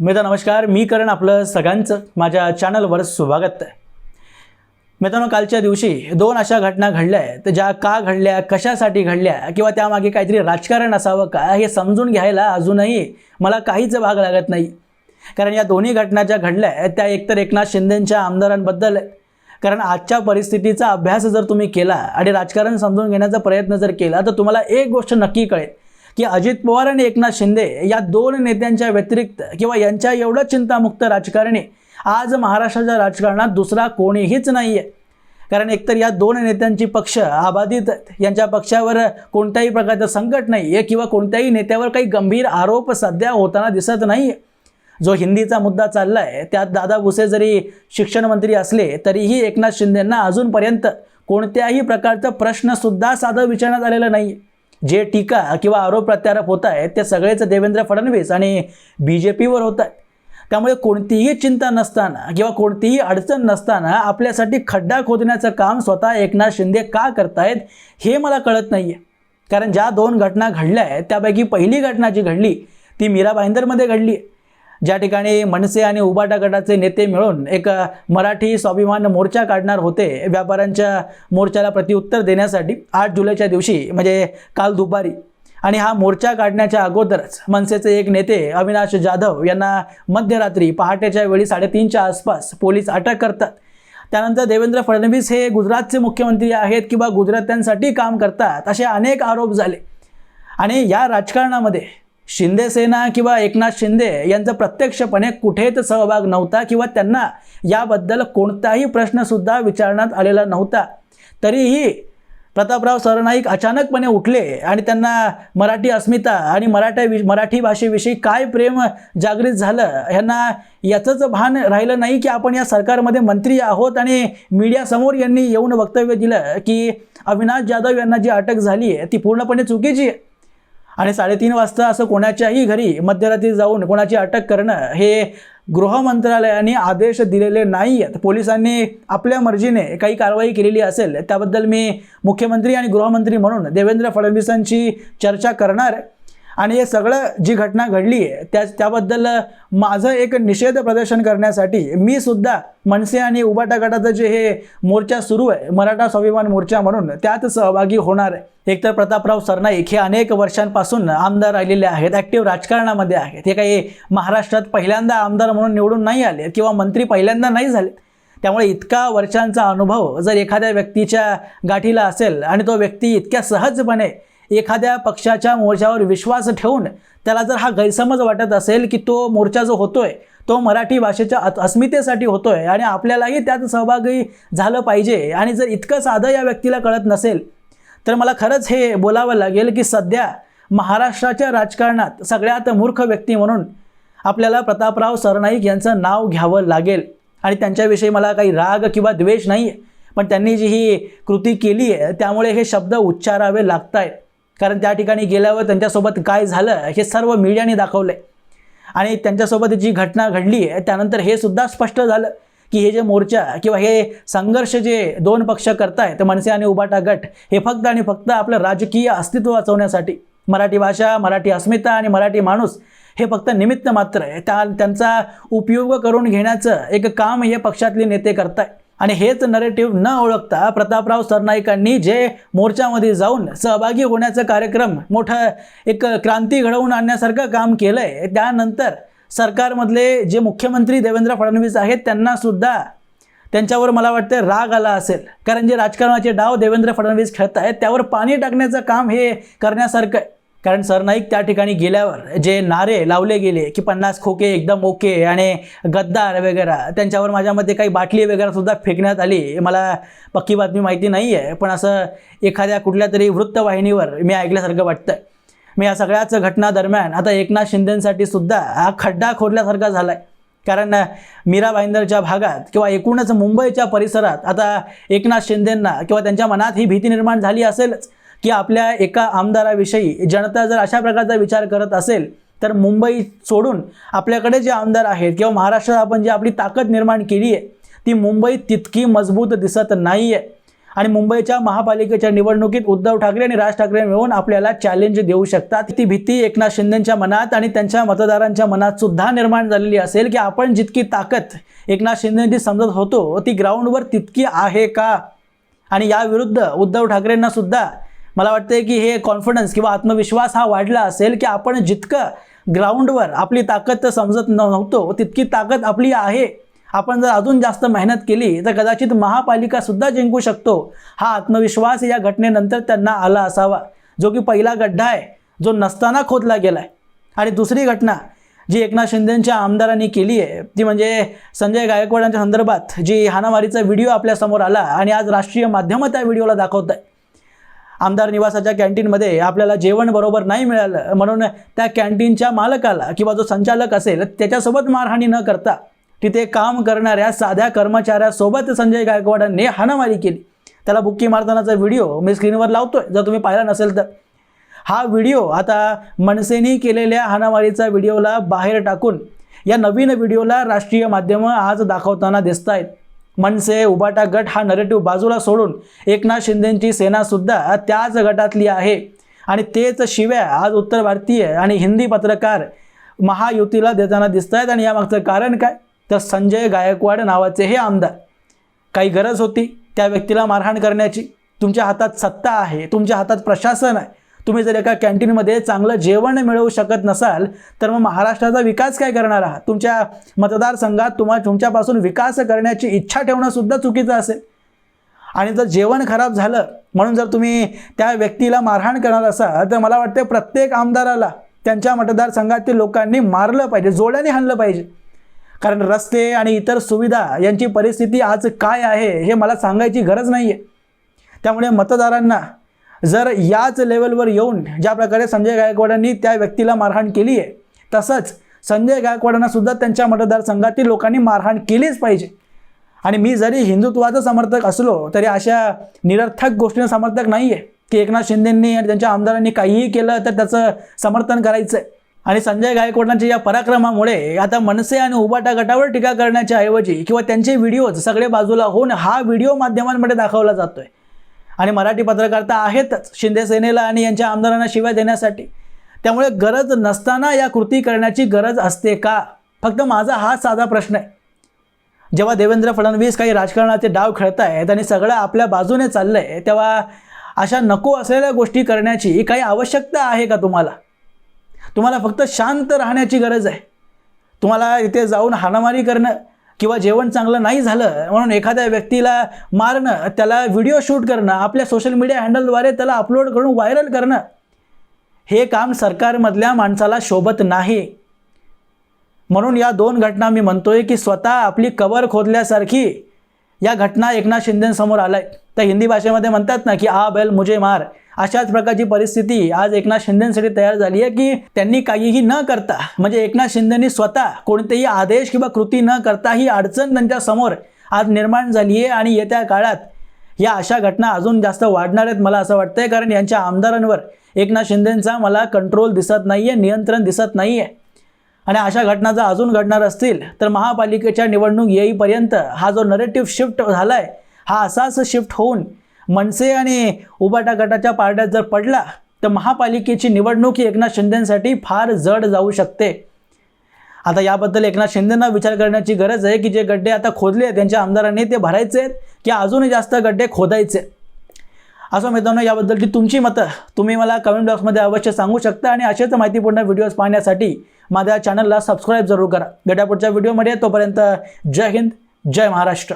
मित्र नमस्कार. मी करण आपलं सगळ्यांचं माझ्या चॅनलवर स्वागत आहे. मित्रांनो कालच्या दिवशी दोन अशा घटना घडल्या आहेत ज्या का घडल्या कशासाठी घडल्या किंवा त्यामागे काहीतरी राजकारण असावं का हे समजून घ्यायला अजूनही मला काहीच भाग लागत नाही. कारण या दोन्ही घटना ज्या घडल्या आहेत त्या एकतर एकनाथ शिंदेंच्या आमदारांबद्दल कारण आजच्या परिस्थितीचा अभ्यास जर तुम्ही केला आणि राजकारण समजून घेण्याचा प्रयत्न जर केला तर तुम्हाला एक गोष्ट नक्की कळेल. की अजित पवार आणि एकनाथ शिंदे या दोन नेत्यांच्या व्यतिरिक्त किंवा यांच्या एवढं चिंतामुक्त राजकारणी आज महाराष्ट्राच्या राजकारणात दुसरा कोणीहीच नाही आहे कारण एकतर या दोन नेत्यांची पक्ष आबाधित यांच्या पक्षावर कोणत्याही प्रकारचं संकट नाही आहे किंवा कोणत्याही नेत्यावर काही गंभीर आरोप सध्या होताना दिसत नाही आहे जो हिंदीचा मुद्दा चालला आहे त्यात दादा भुसे जरी शिक्षण मंत्री असले तरीही एकनाथ शिंदेंना अजूनपर्यंत कोणत्याही प्रकारचा प्रश्नसुद्धा साधं विचारण्यात आलेला नाही जे टीका किंवा आरोप प्रत्यारोप होत आहेत ते सगळेच देवेंद्र फडणवीस आणि बी जे पीवर होत आहेत. त्यामुळे कोणतीही चिंता नसताना किंवा कोणतीही अडचण नसताना आपल्यासाठी खड्डा खोदण्याचं काम स्वतः एकनाथ शिंदे का करतायत हे मला कळत नाही आहे कारण ज्या दोन घटना घडल्या आहेत त्यापैकी पहिली घटना जी घडली ती मीरा भाईंदरमध्ये घडली आहे. ज्या ठिकाणी मनसे आणि उबाटा गटाचे नेते मिळून एक मराठी स्वाभिमान मोर्चा काढणार होते व्यापाऱ्यांच्या मोर्चाला प्रत्युत्तर देण्यासाठी आठ जुलैच्या दिवशी म्हणजे काल दुपारी. आणि हा मोर्चा काढण्याच्या अगोदरच मनसेचे एक नेते अविनाश जाधव यांना मध्यरात्री पहाटेच्या वेळी साडेतीनच्या आसपास पोलीस अटक करतात. त्यानंतर देवेंद्र फडणवीस हे गुजरातचे मुख्यमंत्री आहेत किंवा गुजरात्यांसाठी काम करतात असे अनेक आरोप झाले. आणि या राजकारणामध्ये शिंदेसेना किंवा एकनाथ शिंदे यांचा प्रत्यक्षपणे कुठेच सहभाग नव्हता किंवा त्यांना याबद्दल कोणताही प्रश्नसुद्धा विचारण्यात आलेला नव्हता. तरीही प्रतापराव सरनाईक अचानकपणे उठले आणि त्यांना मराठी अस्मिता आणि मराठा वि मराठी भाषेविषयी काय प्रेम जागृत झालं ह्यांना याचंच भान राहिलं नाही की आपण या सरकारमध्ये मंत्री आहोत आणि मीडियासमोर यांनी येऊन वक्तव्य दिलं की अविनाश जाधव यांना जी अटक झाली आहे ती पूर्णपणे चुकीची आहे. आणि साडेतीन वाजता असं कोणाच्याही घरी मध्यरात्री जाऊन कोणाची अटक करणं हे गृह मंत्रालयाने आदेश दिलेले नाही आहेत पोलिसांनी आपल्या मर्जीने काही कारवाई केलेली असेल त्याबद्दल मी मुख्यमंत्री आणि गृहमंत्री म्हणून देवेंद्र फडणवीसांची चर्चा करणार. आहे आणि हे सगळं जी घटना घडली आहे त्या त्याबद्दल माझं एक निषेध प्रदर्शन करण्यासाठी मी सुद्धा मनसे आणि उबाटा गटाचं जे हे मोर्चा सुरू आहे मराठा स्वाभिमान मोर्चा म्हणून त्यात सहभागी होणार आहे. एकतर प्रतापराव सरनाईक हे अनेक वर्षांपासून आमदार राहिलेले आहेत ॲक्टिव्ह राजकारणामध्ये आहेत. हे काही महाराष्ट्रात पहिल्यांदा आमदार म्हणून निवडून नाही आले किंवा मंत्री पहिल्यांदा नाही झाले त्यामुळे इतका वर्षांचा अनुभव जर एखाद्या व्यक्तीच्या गाठीला असेल आणि तो व्यक्ती इतक्या सहजपणे एखाद्या पक्षाच्या मोर्चावर विश्वास ठेवून त्याला जर हा गैरसमज वाटत असेल की तो मोर्चा जो होतोय तो मराठी भाषेच्या अस्मितेसाठी अस्मितेसाठी होतोय आणि आपल्यालाही त्यात सहभागी झालं पाहिजे आणि जर इतकं साधं या व्यक्तीला कळत नसेल तर मला खरंच हे बोलावं लागेल की सध्या महाराष्ट्राच्या राजकारणात सगळ्यात मूर्ख व्यक्ती म्हणून आपल्याला प्रतापराव सरनाईक यांचं नाव घ्यावं लागेल. आणि त्यांच्याविषयी मला काही राग किंवा द्वेष नाही आहे पण त्यांनी जी ही कृती केली आहे त्यामुळे हे शब्द उच्चारावे लागत आहेत कारण त्या ठिकाणी गेल्यावर त्यांच्यासोबत काय झालं हे सर्व मीडियाने दाखवलं आहे आणि त्यांच्यासोबत जी घटना घडली आहे त्यानंतर हे सुद्धा स्पष्ट झालं. की हे जे मोर्चा किंवा हे संघर्ष जे दोन पक्ष करतायत मनसे आणि उबाटा गट हे फक्त आणि फक्त आपलं राजकीय अस्तित्व वाचवण्यासाठी. मराठी भाषा मराठी अस्मिता आणि मराठी माणूस हे फक्त निमित्त मात्र आहे. त्या त्यांचा उपयोग करून घेण्याचं एक काम हे पक्षातले नेते करताय. आणि हेच नरेटिव्ह न ओळखता प्रतापराव सरनाईकांनी जे मोर्चामध्ये जाऊन सहभागी होण्याचा कार्यक्रम मोठं एक क्रांती घडवून आणण्यासारखं काम केलं आहे त्यानंतर सरकारमधले जे मुख्यमंत्री देवेंद्र फडणवीस आहेत त्यांना सुद्धा त्यांच्यावर मला वाटतं राग आला असेल. कारण जे राजकारणाचे डाव देवेंद्र फडणवीस खेळत आहेत त्यावर पाणी टाकण्याचं काम हे करण्यासारखं आहे. कारण सरनाईक त्या ठिकाणी गेल्यावर जे नारे लावले गेले की पन्नास खोके एकदम ओके आणि गद्दार वगैरे त्यांच्यावर माझ्यामध्ये काही बाटली वगैरे सुद्धा फेकण्यात आली मला पक्की बातमी माहिती नाही आहे पण असं एखाद्या कुठल्या तरी वृत्तवाहिनीवर मी ऐकल्यासारखं वाटतं मी या सगळ्याच घटना दरम्यान आता एकनाथ शिंदेंसाठी सुद्धा हा खड्डा खोदल्यासारखा झाला आहे कारण मीरा भाईंदरच्या भागात किंवा एकूणच मुंबईच्या परिसरात आता एकनाथ शिंदेंना किंवा त्यांच्या मनात ही भीती निर्माण झाली असेलच की आपल्या एका आमदाराविषयी जनता जर अशा प्रकारचा विचार करत असेल तर मुंबई सोडून आपल्याकडे जे आमदार आहेत किंवा महाराष्ट्रात आपण जी आपली ताकद निर्माण केली आहे ती मुंबईत तितकी मजबूत दिसत नाही आहे आणि मुंबईच्या महापालिकेच्या निवडणुकीत उद्धव ठाकरे आणि राज ठाकरे मिळून आपल्याला चॅलेंज देऊ शकतात. ती भीती एकनाथ शिंदेच्या मनात आणि त्यांच्या मतदारांच्या मनात सुद्धा निर्माण झालेली असेल की आपण जितकी ताकद एकनाथ शिंदेची समजत होतो ती ग्राउंडवर तितकी आहे का? आणि याविरुद्ध उद्धव ठाकरेंना सुद्धा मला वाटते की हे कॉन्फिडन्स किंवा आत्मविश्वास हा वाढला असेल की आपण जितकं ग्राउंडवर आपली ताकद समजत नव्हतो तितकी ताकद आपली आहे. आपण जर अजून जास्त मेहनत केली तर कदाचित महापालिका सुद्धा जिंकू शकतो. हा आत्मविश्वास या घटनेनंतर त्यांना आला असावा. जो की पहिला गड्ढा आहे जो नसताना खोदला गेला आहे आणि दुसरी घटना जी एकनाथ शिंदेंच्या आमदारांनी केली आहे ती म्हणजे संजय गायकवाडांच्या संदर्भात जी हाणामारीचा व्हिडिओ आपल्यासमोर आला आणि आज राष्ट्रीय माध्यमं त्या व्हिडिओला दाखवत आहे आमदार निवासाच्या कॅन्टीनमध्ये आपल्याला जेवण बरोबर नाही मिळालं म्हणून त्या कॅन्टीनच्या मालकाला किंवा जो संचालक असेल त्याच्यासोबत मारहाणी न करता तिथे काम करणाऱ्या साध्या कर्मचाऱ्यासोबत संजय गायकवाडांनी हाणामारी केली. त्याला बुक्की मारतानाचा व्हिडिओ मी स्क्रीनवर लावतोय जर तुम्ही पाहिला नसेल तर. हा व्हिडिओ आता मनसेनी केलेल्या हाणामारीचा व्हिडिओला बाहेर टाकून या नवीन व्हिडिओला राष्ट्रीय माध्यमं आज दाखवताना दिसत आहेत मनसे उबाटा गट हा नरेटिव्ह बाजूला सोडून एकनाथ शिंदेंची सेनासुद्धा त्याच गटातली आहे. आणि तेच शिव्या आज उत्तर भारतीय आणि हिंदी पत्रकार महायुतीला देताना दिसत आहेत आणि यामागचं कारण काय? तर संजय गायकवाड नावाचे हे आमदार. काही गरज होती त्या व्यक्तीला मारहाण करण्याची. तुमच्या हातात सत्ता आहे तुमच्या हातात प्रशासन आहे. तुम्ही जर एका कॅन्टीनमध्ये चांगलं जेवण मिळवू शकत नसाल तर मग महाराष्ट्राचा विकास काय करणार आहात? तुमच्या मतदारसंघात तुम्हा तुमच्यापासून विकास करण्याची इच्छा ठेवणंसुद्धा चुकीचं असेल. आणि जर जेवण खराब झालं म्हणून जर तुम्ही त्या व्यक्तीला मारहाण करणार असाल तर मला वाटतं प्रत्येक आमदाराला त्यांच्या मतदारसंघातील लोकांनी मारलं पाहिजे जोड्याने हाणलं पाहिजे. कारण रस्ते आणि इतर सुविधा यांची परिस्थिती आज काय आहे हे मला सांगायची गरज नाही आहे त्यामुळे मतदारांना जर याच लेवलवर येऊन ज्या प्रकारे संजय गायकवाडांनी त्या व्यक्तीला मारहाण केली आहे तसंच संजय गायकवाडांना सुद्धा त्यांच्या मतदारसंघातील लोकांनी मारहाण केलीच पाहिजे. आणि मी जरी हिंदुत्वाचा समर्थक असलो तरी अशा निरर्थक गोष्टींना समर्थक नाही आहे की एकनाथ शिंदेंनी आणि त्यांच्या आमदारांनी काहीही केलं तर त्याचं समर्थन करायचं आहे आणि संजय गायकवाडांच्या या पराक्रमामुळे आता मनसे आणि उबाटा गटावर टीका करण्याच्या ऐवजी किंवा त्यांचे व्हिडिओज सगळे बाजूला होऊन हा व्हिडिओ माध्यमांमध्ये दाखवला जातोय. आणि मराठी पत्रकार आहेतच शिंदे सेनेला आणि यांच्या आमदारांना शिव्या देण्यासाठी. त्यामुळे गरज नसताना या कृती करण्याची गरज असते का? फक्त माझा हा साधा प्रश्न आहे. जेव्हा देवेंद्र फडणवीस काही राजकारणाचे डाव खेळत आहेत आणि सगळं आपल्या बाजूने चाललंय तेव्हा अशा नको असलेल्या गोष्टी करण्याची काही आवश्यकता आहे का तुम्हाला? तुम्हाला फक्त शांत राहण्याची गरज आहे. तुम्हाला इथे जाऊन हाणामारी करणं किंवा जेवण चांगलं नाही झालं म्हणून एखाद्या व्यक्तीला मारणं त्याला व्हिडिओ शूट करणं आपल्या सोशल मीडिया हँडलद्वारे त्याला अपलोड करून व्हायरल करणं हे काम सरकारमधल्या माणसाला शोभत नाही. म्हणून या दोन घटना मी म्हणतोय की स्वतः आपली कबर खोदल्यासारखी या घटना एकनाथ शिंदेसमोर आल्या. तर हिंदी भाषेमध्ये म्हणतात ना की आ बैल मुझे मार. अशाच प्रकारची परिस्थिती आज एकनाथ शिंदेसाठी तयार झाली आहे की त्यांनी काहीही न करता म्हणजे एकनाथ शिंदेनी स्वतः कोणतेही आदेश किंवा कृती न करता ही अडचण त्यांच्यासमोर आज निर्माण झाली आहे आणि येत्या काळात या अशा घटना अजून जास्त वाढणार आहेत मला असं वाटतंय कारण यांच्या आमदारांवर एकनाथ शिंदेंचा मला कंट्रोल दिसत नाही आहे नियंत्रण दिसत नाही आहे आणि अशा घटना जर अजून घडणार असतील तर महापालिकेच्या निवडणूक येईपर्यंत हा जो नरेटिव्ह शिफ्ट झाला आहे हा असाच शिफ्ट होऊन मनसे आणि उबाटा गटाच्या पारड्यात जर पडला तर महापालिकेची निवडणूक ही एकनाथ शिंदेसाठी फार जड जाऊ शकते. आता याबद्दल एकनाथ शिंदेंना विचार करण्याची गरज आहे की जे गड्डे आता खोदले आहेत त्यांच्या आमदारांनी ते भरायचे आहेत की अजूनही जास्त गड्डे खोदायचे असं मित्रांनो याबद्दलची तुमची मतं तुम्ही मला कमेंट बॉक्समध्ये अवश्य सांगू शकता आणि असेच माहितीपूर्ण व्हिडिओज पाहण्यासाठी माझ्या चॅनलला सबस्क्राईब जरूर करा. भेटा पुढच्या व्हिडिओमध्ये तोपर्यंत जय हिंद जय महाराष्ट्र.